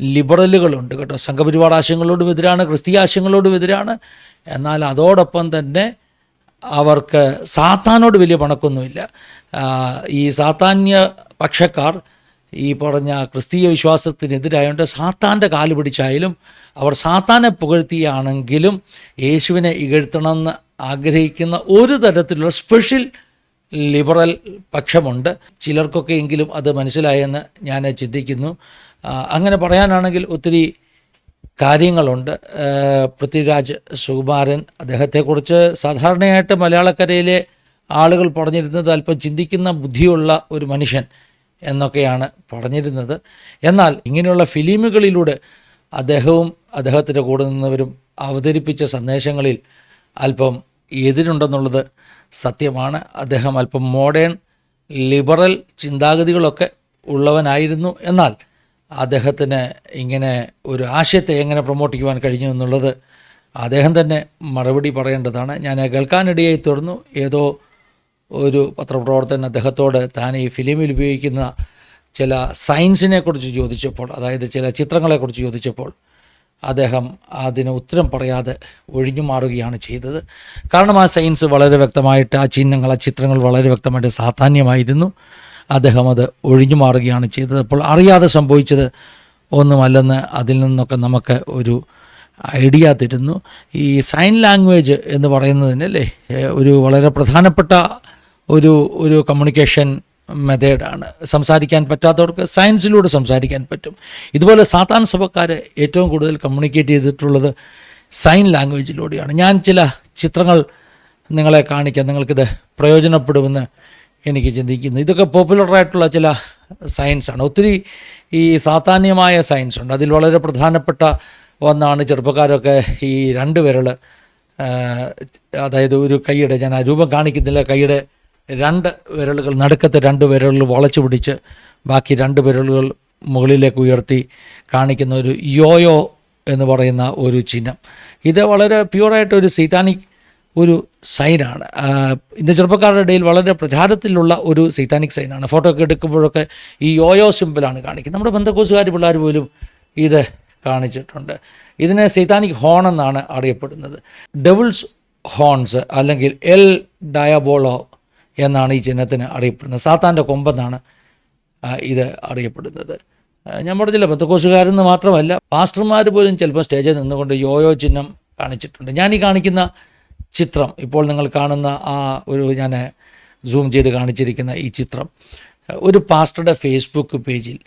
[SPEAKER 1] ലിബറലുകളുണ്ട് കേട്ടോ. സംഘപരിവാർ ആശയങ്ങളോടും എതിരാണ് ക്രിസ്തീയ ആശയങ്ങളോടും എതിരാണ്. എന്നാൽ അതോടൊപ്പം തന്നെ അവർക്ക് സാത്താനോട് വലിയ പണക്കൊന്നുമില്ല. ഈ സാത്താന്യ പക്ഷക്കാർ ഈ പറഞ്ഞ ക്രിസ്തീയ വിശ്വാസത്തിനെതിരായതുകൊണ്ട് സാത്താന്റെ കാൽ പിടിച്ചായാലും അവർ സാത്താനെ പുകഴ്ത്തിയാണെങ്കിലും യേശുവിനെ ഇകഴ്ത്തണമെന്ന് ആഗ്രഹിക്കുന്ന ഒരു തരത്തിലുള്ള സ്പെഷ്യൽ ലിബറൽ പക്ഷമുണ്ട്. ചിലർക്കൊക്കെ എങ്കിലും അത് മനസ്സിലായെന്ന് ഞാൻ ചിന്തിക്കുന്നു. അങ്ങനെ പറയാനാണെങ്കിൽ ഒത്തിരി കാര്യങ്ങളുണ്ട്. പൃഥ്വിരാജ് സുകുമാരൻ അദ്ദേഹത്തെക്കുറിച്ച് സാധാരണയായിട്ട് മലയാളക്കരയിലെ ആളുകൾ പറഞ്ഞിരുന്നത് അല്പം ചിന്തിക്കുന്ന ബുദ്ധിയുള്ള ഒരു മനുഷ്യൻ. എന്നൊക്കെയാണ് പറഞ്ഞിരുന്നത്. എന്നാൽ ഇങ്ങനെയുള്ള ഫിലിമുകളിലൂടെ അദ്ദേഹവും അദ്ദേഹത്തിന്റെ കൂടെ നിന്നവരും അവതരിപ്പിച്ച സന്ദേശങ്ങളിൽ അല്പം എതിരുണ്ടെന്നുള്ളത് സത്യമാണ്. അദ്ദേഹം അല്പം മോഡേൺ ലിബറൽ ചിന്താഗതികളൊക്കെ ഉള്ളവനായിരുന്നു. എന്നാൽ അദ്ദേഹത്തിന് ഇങ്ങനെ ഒരു ആശയത്തെ എങ്ങനെ പ്രൊമോട്ട് ചെയ്യുവാൻ കഴിഞ്ഞു എന്നുള്ളത് അദ്ദേഹം തന്നെ മറുപടി പറയേണ്ടതാണ്. ഞാൻ കേൾക്കാനിടയായി തീർന്നു ഏതോ ഒരു പത്രപ്രവർത്തകൻ അദ്ദേഹത്തോട് താൻ ഈ ഫിലിമിൽ ഉപയോഗിക്കുന്ന ചില സയൻസിനെക്കുറിച്ച് ചോദിച്ചപ്പോൾ അതായത് ചില ചിത്രങ്ങളെക്കുറിച്ച് ചോദിച്ചപ്പോൾ അദ്ദേഹം അതിന് ഉത്തരം പറയാതെ ഒഴിഞ്ഞു മാറുകയാണ് ചെയ്തത്. കാരണം ആ സയൻസ് വളരെ വ്യക്തമായിട്ട് ആ ചിഹ്നങ്ങൾ ആ ചിത്രങ്ങൾ വളരെ വ്യക്തമായിട്ട് സാധാന്യമായിരുന്നു. അദ്ദേഹം അത് ഒഴിഞ്ഞു മാറുകയാണ് ചെയ്തത്. അപ്പോൾ അറിയാതെ സംഭവിച്ചത് ഒന്നുമല്ലെന്ന് അതിൽ നിന്നൊക്കെ നമുക്ക് ഒരു ഐഡിയ തരുന്നു. ഈ സൈൻ ലാംഗ്വേജ് എന്ന് പറയുന്നതിന് അല്ലേ ഒരു വളരെ പ്രധാനപ്പെട്ട ഒരു ഒരു കമ്മ്യൂണിക്കേഷൻ മെത്തേഡാണ് സംസാരിക്കാൻ പറ്റാത്തവർക്ക് സയൻസിലൂടെ സംസാരിക്കാൻ പറ്റും. ഇതുപോലെ സാത്താൻ സഭക്കാർ ഏറ്റവും കൂടുതൽ കമ്മ്യൂണിക്കേറ്റ് ചെയ്തിട്ടുള്ളത് സൈൻ ലാംഗ്വേജിലൂടെയാണ് ഞാൻ ചില ചിത്രങ്ങൾ നിങ്ങളെ കാണിക്കാം. നിങ്ങൾക്കിത് പ്രയോജനപ്പെടുമെന്ന് എനിക്ക് ചിന്തിക്കുന്നു. ഇതൊക്കെ പോപ്പുലറായിട്ടുള്ള ചില സയൻസാണ് ഒത്തിരി ഈ സാധാന്യമായ സയൻസ് ഉണ്ട്. അതിൽ വളരെ പ്രധാനപ്പെട്ട ഒന്നാണ് ചെറുപ്പക്കാരൊക്കെ ഈ രണ്ട് വിരൽ അതായത് ഒരു കൈയുടെ ഞാൻ ആ രൂപം കാണിക്കുന്നില്ല കൈയുടെ രണ്ട് വിരലുകൾ നടുക്കത്തെ രണ്ട് വിരലുകൾ വളച്ചു പിടിച്ച് ബാക്കി രണ്ട് വിരലുകൾ മുകളിലേക്ക് ഉയർത്തി കാണിക്കുന്ന ഒരു യോയോ എന്ന് പറയുന്ന ഒരു ചിഹ്നം. ഇത് വളരെ പ്യുവറായിട്ടൊരു സൈതാനിക് ഒരു സൈനാണ്. ഇന്ന് ചെറുപ്പക്കാരുടെ ഇടയിൽ വളരെ പ്രചാരത്തിലുള്ള ഒരു സൈതാനിക് സൈനാണ്. ഫോട്ടോ ഒക്കെ എടുക്കുമ്പോഴൊക്കെ ഈ യോയോ സിമ്പിളാണ് കാണിക്കുന്നത്. നമ്മുടെ ബന്ധക്കോസുകാർ പിള്ളേർ പോലും ഇത് കാണിച്ചിട്ടുണ്ട്. ഇതിനെ സൈതാനിക് ഹോൺ എന്നാണ് അറിയപ്പെടുന്നത്. ഡെവിൾസ് ഹോൺസ് അല്ലെങ്കിൽ എൽ ഡയബോളോ എന്നാണ് ഈ ചിഹ്നത്തിന് അറിയപ്പെടുന്നത്. സാത്താന്റെ കൊമ്പെന്നാണ് ഇത് അറിയപ്പെടുന്നത്. ഞാൻ പറഞ്ഞില്ല ബന്ധക്കോസുകാരെന്ന് മാത്രമല്ല പാസ്റ്റർമാർ പോലും ചിലപ്പോൾ സ്റ്റേജിൽ നിന്നുകൊണ്ട് യോയോ ചിഹ്നം കാണിച്ചിട്ടുണ്ട്. ഞാൻ ഈ കാണിക്കുന്ന ചിത്രം ഇപ്പോൾ നിങ്ങൾ കാണുന്ന ആ ഒരു ഞാൻ സൂം ചെയ്ത് കാണിച്ചിരിക്കുന്ന ഈ ചിത്രം ഒരു പാസ്റ്ററുടെ ഫേസ്ബുക്ക് പേജിൽ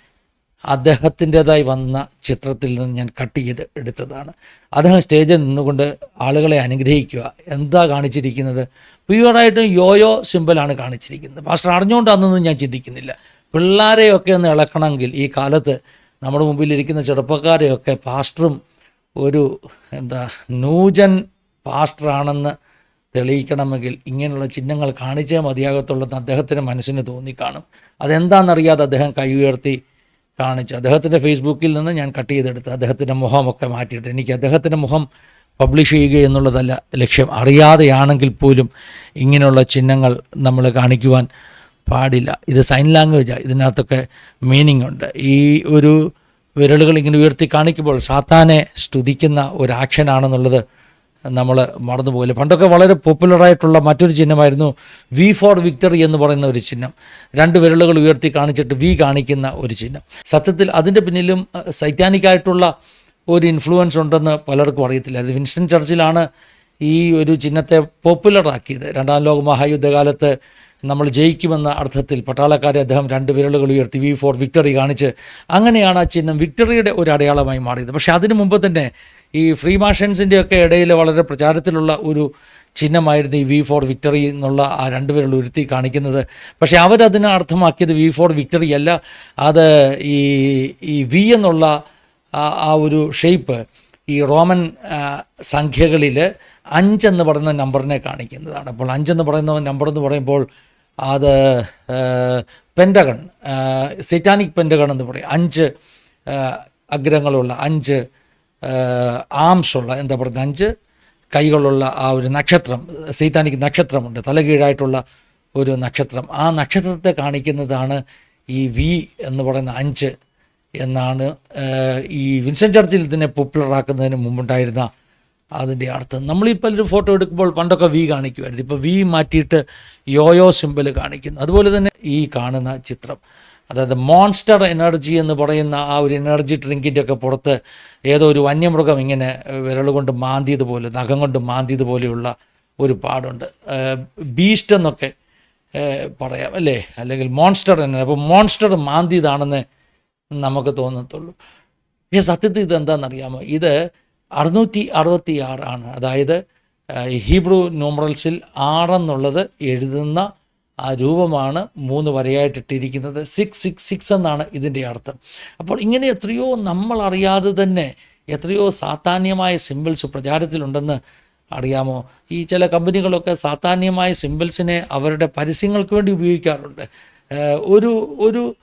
[SPEAKER 1] അദ്ദേഹത്തിന്റെതായി വന്ന ചിത്രത്തിൽ നിന്ന് ഞാൻ കട്ട് ചെയ്ത് എടുത്തതാണ്. അദ്ദേഹം സ്റ്റേജിൽ നിന്നുകൊണ്ട് ആളുകളെ അനുഗ്രഹിക്കുക. എന്താ കാണിച്ചിരിക്കുന്നത്? പ്യുവറായിട്ടും യോയോ സിമ്പിളാണ് കാണിച്ചിരിക്കുന്നത്. പാസ്റ്റർ അറിഞ്ഞുകൊണ്ടാണെന്നൊന്നും ഞാൻ ചിന്തിക്കുന്നില്ല. പിള്ളേരെയൊക്കെ ഒന്ന് ഇളക്കണമെങ്കിൽ ഈ കാലത്ത് നമ്മുടെ മുമ്പിലിരിക്കുന്ന ചെറുപ്പക്കാരെയൊക്കെ പാസ്റ്ററും ഒരു എന്താ നൂജൻ പാസ്റ്ററാണെന്ന് തെളിയിക്കണമെങ്കിൽ ഇങ്ങനെയുള്ള ചിഹ്നങ്ങൾ കാണിച്ചേ മതിയാകത്തുള്ളതെന്ന് അദ്ദേഹത്തിന്റെ മനസ്സിന് തോന്നിക്കാണും. അതെന്താണെന്നറിയാതെ അദ്ദേഹം കൈ ഉയർത്തി കാണിച്ചു. അദ്ദേഹത്തിന്റെ ഫേസ്ബുക്കിൽ നിന്ന് ഞാൻ കട്ട് ചെയ്തെടുത്ത് അദ്ദേഹത്തിന്റെ മുഖമൊക്കെ മാറ്റിയിട്ട് എനിക്ക് അദ്ദേഹത്തിന്റെ മുഖം പബ്ലിഷ് ചെയ്യുക എന്നുള്ളതല്ല ലക്ഷ്യം. അറിയാതെയാണെങ്കിൽ പോലും ഇങ്ങനെയുള്ള ചിഹ്നങ്ങൾ നമ്മൾ കാണിക്കുവാൻ പാടില്ല. ഇത് സൈൻ ലാംഗ്വേജാണ് ഇതിനകത്തൊക്കെ മീനിങ് ഉണ്ട്. ഈ ഒരു വിരലുകൾ ഇങ്ങനെ ഉയർത്തി കാണിക്കുമ്പോൾ സാത്താനെ സ്തുതിക്കുന്ന ഒരു ആക്ഷനാണെന്നുള്ളത് നമ്മൾ മറന്നുപോകില്ല. പണ്ടൊക്കെ വളരെ പോപ്പുലറായിട്ടുള്ള മറ്റൊരു ചിഹ്നമായിരുന്നു വി ഫോർ വിക്ടറി എന്ന് പറയുന്ന ഒരു ചിഹ്നം. രണ്ട് വിരലുകൾ ഉയർത്തി കാണിച്ചിട്ട് വി കാണിക്കുന്ന ഒരു ചിഹ്നം. സത്യത്തിൽ അതിന്റെ പിന്നിലും സൈറ്റാനിക്കായിട്ടുള്ള ഒരു ഇൻഫ്ലുവൻസ് ഉണ്ടെന്ന് പലർക്കും അറിയത്തില്ല അത് വിൻസ്റ്റൺ ചർച്ചിലാണ് ഈ ഒരു ചിഹ്നത്തെ പോപ്പുലറാക്കിയത് രണ്ടാം ലോക മഹായുദ്ധകാലത്ത് നമ്മൾ ജയിക്കുമെന്ന അർത്ഥത്തിൽ പട്ടാളക്കാരെ അദ്ദേഹം രണ്ട് വിരലുകൾ ഉയർത്തി വി ഫോർ വിക്ടറി കാണിച്ച് അങ്ങനെയാണ് ആ ചിഹ്നം വിക്ടറിയുടെ ഒരു അടയാളമായി മാറിയത്. പക്ഷേ അതിനു മുമ്പ് തന്നെ ഈ ഫ്രീ മാഷൻസിന്റെ ഒക്കെ ഇടയിൽ വളരെ പ്രചാരത്തിലുള്ള ഒരു ചിഹ്നമായിരുന്നു ഈ വി ഫോർ വിക്ടറി എന്നുള്ള ആ രണ്ടുപേരുള്ള ഉരുത്തി കാണിക്കുന്നത്. പക്ഷേ അവരതിനെ അർത്ഥമാക്കിയത് വി ഫോർ വിക്ടറി അല്ല. അത് ഈ ഈ വി എന്നുള്ള ആ ഒരു ഷേപ്പ് ഈ റോമൻ സംഖ്യകളിൽ അഞ്ചെന്ന് പറയുന്ന നമ്പറിനെ കാണിക്കുന്നതാണ്. അപ്പോൾ അഞ്ചെന്ന് പറയുന്ന നമ്പർ എന്ന് പറയുമ്പോൾ അത് പെന്റഗൺ സെറ്റാനിക് പെന്റഗൺ എന്ന് പറയും. അഞ്ച് അഗ്രങ്ങളുള്ള അഞ്ച് ആംസ് ഉള്ള എന്താ പറയുക അഞ്ച് കൈകളുള്ള ആ ഒരു നക്ഷത്രം സൈതാനിക്ക് നക്ഷത്രമുണ്ട് തലകീഴായിട്ടുള്ള ഒരു നക്ഷത്രം. ആ നക്ഷത്രത്തെ കാണിക്കുന്നതാണ് ഈ വി എന്ന് പറയുന്ന അഞ്ച് എന്നാണ് ഈ വിൻസെന്റ് ചർച്ചിൽ ഇതിനെ പോപ്പുലറാക്കുന്നതിന് മുമ്പുണ്ടായിരുന്ന അതിന്റെ അർത്ഥം. നമ്മളിപ്പോൾ ഒരു ഫോട്ടോ എടുക്കുമ്പോൾ പണ്ടൊക്കെ വി കാണിക്കുമായിരുന്നു. ഇപ്പോൾ വി മാറ്റിയിട്ട് യോയോ സിമ്പിൾ കാണിക്കുന്നു. അതുപോലെ തന്നെ ഈ കാണുന്ന ചിത്രം. അതായത് മോൺസ്റ്റർ എനർജി എന്ന് പറയുന്ന ആ ഒരു എനർജി ഡ്രിങ്കിന്റെ ഒക്കെ പുറത്ത് ഏതോ ഒരു വന്യമൃഗം ഇങ്ങനെ വിരൽ കൊണ്ട് മാന്തിയതുപോലെ നഖം കൊണ്ട് മാന്തിയതുപോലെയുള്ള ഒരു പാടുണ്ട്. ബീസ്റ്റ് എന്നൊക്കെ പറയാം അല്ലേ? അല്ലെങ്കിൽ മോൺസ്റ്റർ തന്നെ. അപ്പോൾ മോൺസ്റ്റർ മാന്തിയതാണെന്ന് നമുക്ക് തോന്നത്തുള്ളൂ. പക്ഷേ സത്യത്തിൽ ഇത് എന്താണെന്നറിയാമോ? ഇത് അറുന്നൂറ്റി അറുപത്തി ആറാണ് അതായത് ഹീബ്രു ന്യൂമറൽസിൽ ആറെന്നുള്ളത് എഴുതുന്ന ആ രൂപമാണ് മൂന്ന് വരയായിട്ടിട്ടിരിക്കുന്നത്. സിക്സ് സിക്സ് സിക്സ് എന്നാണ് ഇതിന്റെ അർത്ഥം. അപ്പോൾ ഇങ്ങനെ എത്രയോ നമ്മൾ അറിയാതെ തന്നെ എത്രയോ സാധാന്യമായ സിമ്പിൾസ് പ്രചാരത്തിലുണ്ടെന്ന് അറിയാമോ? ഈ ചില കമ്പനികളൊക്കെ സാധാന്യമായ സിമ്പിൾസിനെ അവരുടെ പരസ്യങ്ങൾക്ക് വേണ്ടി ഉപയോഗിക്കാറുണ്ട്. ഒരു ഒരു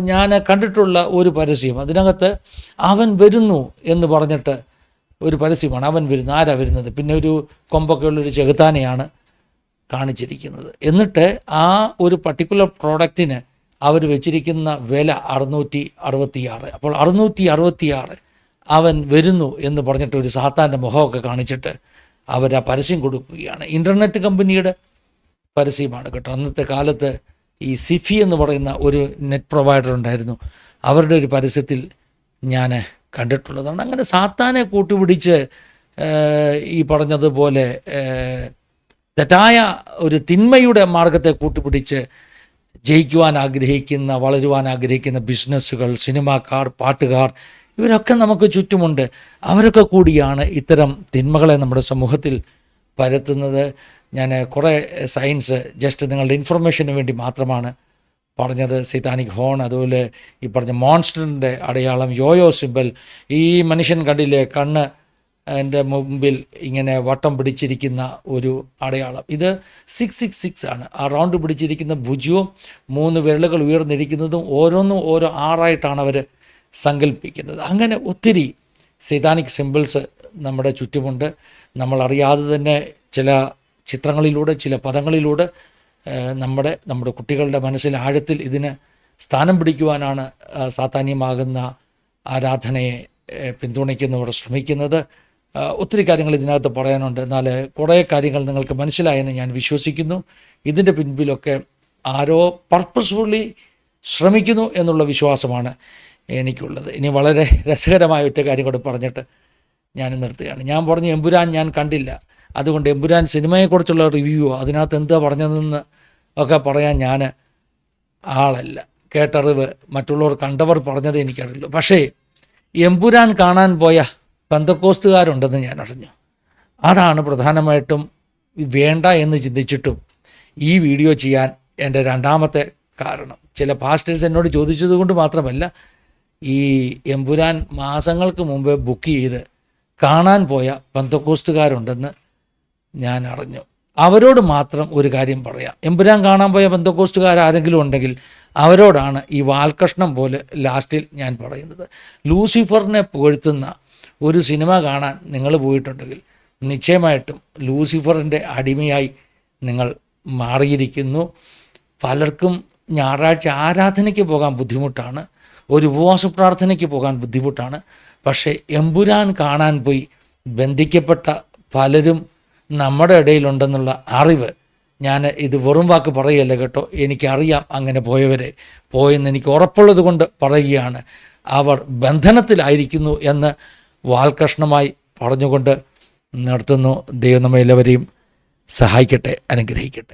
[SPEAKER 1] ഞാൻ കണ്ടിട്ടുള്ള ഒരു പരസ്യം. അതിനകത്ത് അവൻ വരുന്നു എന്ന് പറഞ്ഞിട്ട് ഒരു പരസ്യമാണ്. അവൻ വരുന്നു. ആരാ വരുന്നത്? പിന്നെ ഒരു കൊമ്പൊക്കെ ഉള്ളൊരു ചെകുത്താനെയാണ് കാണിച്ചിരിക്കുന്നത്. എന്നിട്ട് ആ ഒരു പർട്ടിക്കുലർ പ്രോഡക്റ്റിന് അവർ വെച്ചിരിക്കുന്ന വില അറുന്നൂറ്റി അറുപത്തിയാറ് അപ്പോൾ അറുന്നൂറ്റി അറുപത്തിയാറ് അവൻ വരുന്നു എന്ന് പറഞ്ഞിട്ട് ഒരു സാത്താന്റെ മുഖമൊക്കെ കാണിച്ചിട്ട് അവർ ആ പരസ്യം കൊടുക്കുകയാണ്. ഇന്റർനെറ്റ് കമ്പനിയുടെ പരസ്യമാണ് കേട്ടോ. അന്നത്തെ കാലത്ത് ഈ സിഫി എന്ന് പറയുന്ന ഒരു നെറ്റ് പ്രൊവൈഡർ ഉണ്ടായിരുന്നു. അവരുടെ ഒരു പരസ്യത്തിൽ ഞാൻ കണ്ടിട്ടുള്ളതാണ്. അങ്ങനെ സാത്താനെ കൂട്ടുപിടിച്ച് ഈ പറഞ്ഞതുപോലെ തെറ്റായ ഒരു തിന്മയുടെ മാർഗത്തെ കൂട്ടുപിടിച്ച് ജയിക്കുവാൻ ആഗ്രഹിക്കുന്ന വളരുവാൻ ആഗ്രഹിക്കുന്ന ബിസിനസ്സുകൾ സിനിമാക്കാർ പാട്ടുകാർ ഇവരൊക്കെ നമുക്ക് ചുറ്റുമുണ്ട്. അവരൊക്കെ കൂടിയാണ് ഇത്തരം തിന്മകളെ നമ്മുടെ സമൂഹത്തിൽ പരത്തുന്നത്. ഞാൻ കുറേ സയൻസ് ജസ്റ്റ് നിങ്ങളുടെ ഇൻഫർമേഷന് വേണ്ടി മാത്രമാണ് പറഞ്ഞത്. സൈതാനിക് ഹോൺ അതുപോലെ ഈ പറഞ്ഞ മോൺസ്റ്ററിന്റെ അടയാളം യോയോ സിമ്പൽ ഈ മനുഷ്യൻ കണ്ടില്ലേ കണ്ണ് എന്റെ മുമ്പിൽ ഇങ്ങനെ വട്ടം പിടിച്ചിരിക്കുന്ന ഒരു അടയാളം. ഇത് സിക്സ് സിക്സ് സിക്സ് ആണ്. ആ റൗണ്ട് പിടിച്ചിരിക്കുന്ന ഭുജവും മൂന്ന് വിരലുകൾ ഉയർന്നിരിക്കുന്നതും ഓരോന്നും ഓരോ ആറായിട്ടാണ് അവർ സങ്കല്പിക്കുന്നത് അങ്ങനെ ഒത്തിരി സൈതാനിക് സിമ്പിൾസ് നമ്മുടെ ചുറ്റുമുണ്ട്. നമ്മൾ അറിയാതെ തന്നെ ചില ചിത്രങ്ങളിലൂടെ ചില പദങ്ങളിലൂടെ നമ്മുടെ നമ്മുടെ കുട്ടികളുടെ മനസ്സിൽ ആഴത്തിൽ ഇതിന് സ്ഥാനം പിടിക്കുവാനാണ് സാധാന്യമാകുന്ന ആരാധനയെ പിന്തുണയ്ക്കുന്നവർ ശ്രമിക്കുന്നത്. ഒത്തിരി കാര്യങ്ങൾ ഇതിനകത്ത് പറയാനുണ്ട്. എന്നാൽ കുറേ കാര്യങ്ങൾ നിങ്ങൾക്ക് മനസ്സിലായെന്ന് ഞാൻ വിശ്വസിക്കുന്നു. ഇതിന്റെ പിൻപിലൊക്കെ ആരോ പർപ്പസ്ഫുള്ളി ശ്രമിക്കുന്നു എന്നുള്ള വിശ്വാസമാണ് എനിക്കുള്ളത്. ഇനി വളരെ രസകരമായ ഒറ്റ കാര്യം കൂടെ പറഞ്ഞിട്ട് ഞാൻ നിർത്തുകയാണ്. ഞാൻ പറഞ്ഞു എമ്പുരാൻ ഞാൻ കണ്ടില്ല. അതുകൊണ്ട് എമ്പുരാൻ സിനിമയെക്കുറിച്ചുള്ള റിവ്യൂ അതിനകത്ത് എന്താ പറഞ്ഞതെന്ന് ഒക്കെ പറയാൻ ഞാൻ ആളല്ല. കേട്ടറിവ് മറ്റുള്ളവർ കണ്ടവർ പറഞ്ഞത് എനിക്കറിയില്ല. പക്ഷേ എമ്പുരാൻ കാണാൻ പോയ ബന്ധക്കോസ്തുകാരുണ്ടെന്ന് ഞാൻ അറിഞ്ഞു അതാണ് പ്രധാനമായിട്ടും വേണ്ട എന്ന് ചിന്തിച്ചിട്ടും ഈ വീഡിയോ ചെയ്യാൻ എന്റെ രണ്ടാമത്തെ കാരണം. ചില പാസ്റ്റേഴ്സ് എന്നോട് ചോദിച്ചതുകൊണ്ട് മാത്രമല്ല ഈ എമ്പുരാൻ മാസങ്ങൾക്ക് മുമ്പ് ബുക്ക് ചെയ്ത് കാണാൻ പോയ പന്തക്കോസ്റ്റുകാരുണ്ടെന്ന് ഞാൻ അറിഞ്ഞു. അവരോട് മാത്രം ഒരു കാര്യം പറയാം. എമ്പുരാൻ കാണാൻ പോയ ബന്ധക്കോസ്റ്റുകാർ ആരെങ്കിലും ഉണ്ടെങ്കിൽ അവരോടാണ് ഈ വാൽകഷ്ണം പോലെ ലാസ്റ്റിൽ ഞാൻ പറയുന്നത്. ലൂസിഫറിനെ പുകഴ്ത്തുന്ന ഒരു സിനിമ കാണാൻ നിങ്ങൾ പോയിട്ടുണ്ടെങ്കിൽ നിശ്ചയമായിട്ടും ലൂസിഫറിന്റെ അടിമയായി നിങ്ങൾ മാറിയിരിക്കുന്നു. പലർക്കും ഞായറാഴ്ച ആരാധനയ്ക്ക് പോകാൻ ബുദ്ധിമുട്ടാണ് ഒരു ഉപവാസ പ്രാർത്ഥനയ്ക്ക് പോകാൻ ബുദ്ധിമുട്ടാണ്. പക്ഷേ എമ്പുരാൻ കാണാൻ പോയി ബന്ധിക്കപ്പെട്ട പലരും നമ്മുടെ ഇടയിലുണ്ടെന്നുള്ള അറിവ് ഞാൻ ഇത് വെറും വാക്ക് പറയല്ല കേട്ടോ. എനിക്കറിയാം അങ്ങനെ പോയവരെ. പോയെന്ന് എനിക്ക് ഉറപ്പുള്ളത് കൊണ്ട് പറയുകയാണ് അവർ ബന്ധനത്തിലായിരിക്കുന്നു എന്ന് വാൽകഷ്ണമായി പറഞ്ഞുകൊണ്ട് നടത്തുന്നു ദൈവം നമ്മെ എല്ലാവരെയും സഹായിക്കട്ടെ അനുഗ്രഹിക്കട്ടെ.